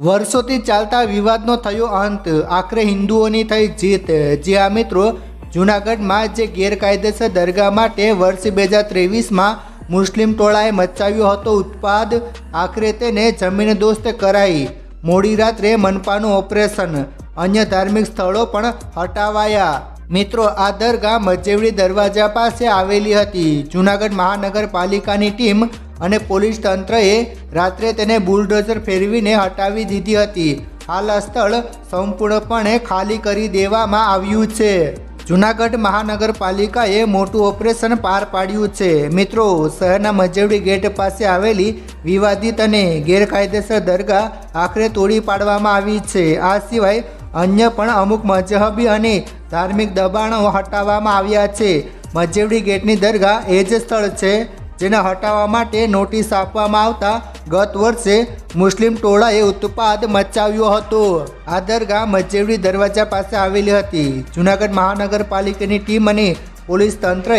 વર્ષોથી ચાલતા વિવાદનો થયો અંત. આખરે હિન્દુઓની થઈ જીત. જે આ મિત્રો જૂનાગઢમાં જે ગેરકાયદેસર દરગાહ માટે વર્ષ બે હજાર ત્રેવીસમાં મુસ્લિમ ટોળાએ મચાવ્યો હતો ઉત્પાદ, આખરે તેને જમીન દોસ્ત કરાઈ. મોડી રાત્રે મનપાનું ઓપરેશન. અન્ય ધાર્મિક સ્થળો પણ હટાવાયા. મિત્રો, આ દરગાહ મજેવડી દરવાજા પાસે આવેલી હતી. જૂનાગઢ મહાનગરપાલિકાની ટીમ અને પોલીસ તંત્રએ રાત્રે તેને બુલડોઝર ફેરવીને હટાવી દીધી હતી. હાલ આ સ્થળ સંપૂર્ણપણે ખાલી કરી દેવામાં આવ્યું છે. જૂનાગઢ મહાનગરપાલિકાએ મોટું ઓપરેશન પાર પાડ્યું છે. મિત્રો, શહેરના મજેવડી ગેટ પાસે આવેલી વિવાદિત અને ગેરકાયદેસર દરગાહ આખરે તોડી પાડવામાં આવી છે. આ સિવાય અન્ય પણ અમુક મજહબી અને ધાર્મિક દબાણો હટાવવામાં આવ્યા છે. મજેવડી ગેટની દરગાહ એ જ સ્થળ છે જેને હટાવવા માટે નોટિસ આપવામાં આવતા ગત વર્ષે મુસ્લિમ ટોળાએ ઉત્પાદ મચાવ્યો હતો. આ દરગાહ મજેવડી દરવાજા પાસે આવેલી હતી. જૂનાગઢ મહાનગરપાલિકાની ટીમ અને પોલીસ તંત્રએ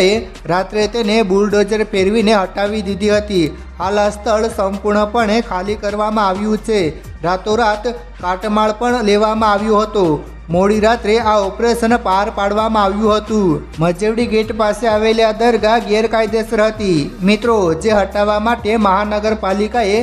રાત્રે તેને બુલડોઝર ફેરવીને હટાવી દીધી હતી. હાલ આ સ્થળ સંપૂર્ણપણે ખાલી કરવામાં આવ્યું છે. રાતોરાત કાટમાળ પણ લેવામાં આવ્યો હતો. મોડી રાત્રે આ ઓપરેશન પાર પાડવામાં આવ્યું હતું. મજેવડી ગેટ પાસે આવેલી આ દરગાહ ગેરકાયદેસર હતી. મિત્રો, જે હટાવવા માટે મહાનગરપાલિકાએ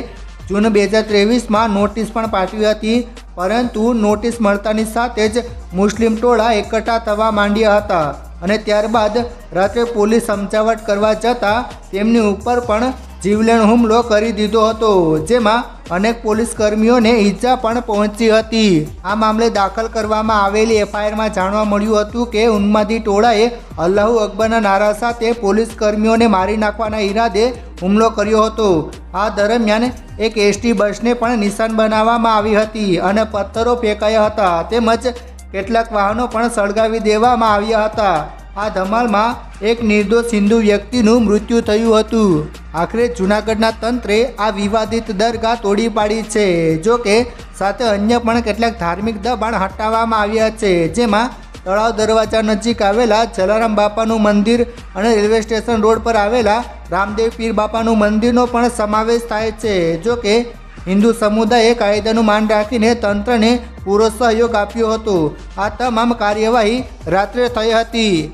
જૂન બે હજાર ત્રેવીસમાં નોટિસ પણ પાઠવી હતી, પરંતુ નોટિસ મળતાની સાથે જ મુસ્લિમ ટોળા એકઠા થવા માંડ્યા હતા. અને ત્યારબાદ રાત્રે પોલીસ સમજાવટ કરવા જતાં તેમની ઉપર પણ જીવલેણ હુમલો કરી દીધો હતો, જેમાં અનેક પોલીસ કર્મીઓને ઈજા પણ પહોંચી હતી. આ મામલે દાખલ કરવામાં આવેલી એફઆઈઆરમાં જાણવા મળ્યું હતું કે ઉન્માદી ટોળાએ અલ્લાહુ અકબરના નારા સાથે પોલીસ કર્મીઓને મારી નાખવાના ઈરાદે હુમલો કર્યો હતો. આ દરમિયાન એક એસટી બસને પણ નિશાન બનાવવામાં આવી હતી અને પથ્થરો ફેંકાયા હતા, તેમજ કેટલાક વાહનો પણ સળગાવી દેવામાં આવ્યા હતા. આ ધમાલમાં એક નિર્દોષ હિન્દુ વ્યક્તિનું મૃત્યુ થયું હતું. આખરે જૂનાગઢના તંત્રે આ વિવાદિત દરગાહ તોડી પાડી છે, જો કે સાથે અન્ય પણ કેટલાક ધાર્મિક દબાણ હટાવવામાં આવ્યા છે, જેમાં તળાવ દરવાજા નજીક આવેલા જલારામ બાપાનું મંદિર અને રેલવે સ્ટેશન રોડ પર આવેલા રામદેવ પીર બાપાનું મંદિરનો પણ સમાવેશ થાય છે, જો કે હિન્દુ સમુદાયે કાયદાનું માન રાખીને તંત્રને પૂરો સહયોગ આપ્યો હતો. આ તમામ કાર્યવાહી રાત્રે થઈ હતી.